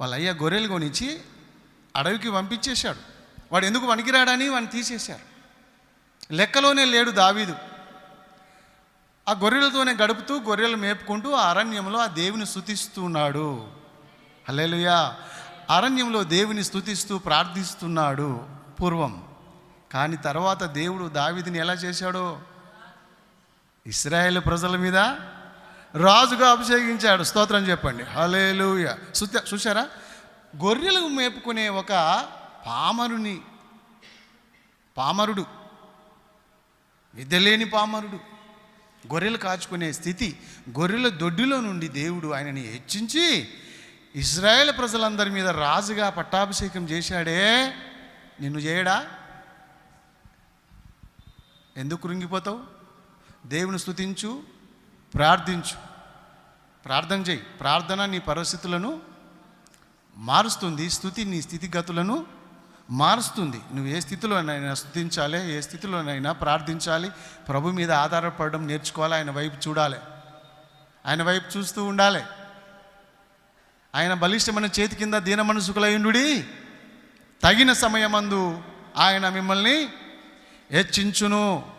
వాళ్ళ అయ్య గొర్రెలు కొనిచ్చి అడవికి పంపించేశాడు. వాడు ఎందుకు వణికిరాడని వాడిని తీసేశారు. లెక్కలోనే లేడు దావీదు. ఆ గొర్రెలతోనే గడుపుతూ గొర్రెలు మేపుకుంటూ ఆ అరణ్యంలో ఆ దేవుని స్తుతిస్తున్నాడు హలేలుయా అరణ్యంలో దేవుని స్తుతిస్తూ ప్రార్థిస్తున్నాడు పూర్వం. కానీ తర్వాత దేవుడు దావీదుని ఎలా చేశాడో? ఇస్రాయేల్ ప్రజల మీద రాజుగా అభిషేకించాడు. స్తోత్రం చెప్పండి. హలేలుయ సుత్య చూసారా గొర్రెలు మేపుకునే ఒక పామరుని పామరుడు. విద్యలేని పామరుడు. గొర్రెలు కాచుకునే స్థితి గొర్రెల దొడ్డిలో నుండి దేవుడు ఆయనని హెచ్చించి ఇస్రాయేల్ ప్రజలందరి మీద రాజుగా పట్టాభిషేకం చేశాడే. నిన్ను చేయడా? ఎందుకు కృంగిపోతావు? దేవుని స్తుతించు. ప్రార్థించు. ప్రార్థన చేయి. ప్రార్థన నీ పరిస్థితులను మారుస్తుంది. స్థుతి నీ స్థితిగతులను మారుస్తుంది. నువ్వు ఏ స్థితిలోనైనా స్థుతించాలి ఏ స్థితిలోనైనా ప్రార్థించాలి. ప్రభు మీద ఆధారపడడం నేర్చుకోవాలి. ఆయన వైపు చూడాలి. ఆయన వైపు చూస్తూ ఉండాలి. ఆయన బలిష్టమైన చేతి కింద దీన మనసుకులయుండుడి తగిన సమయమందు ఆయన మిమ్మల్ని హెచ్చించును.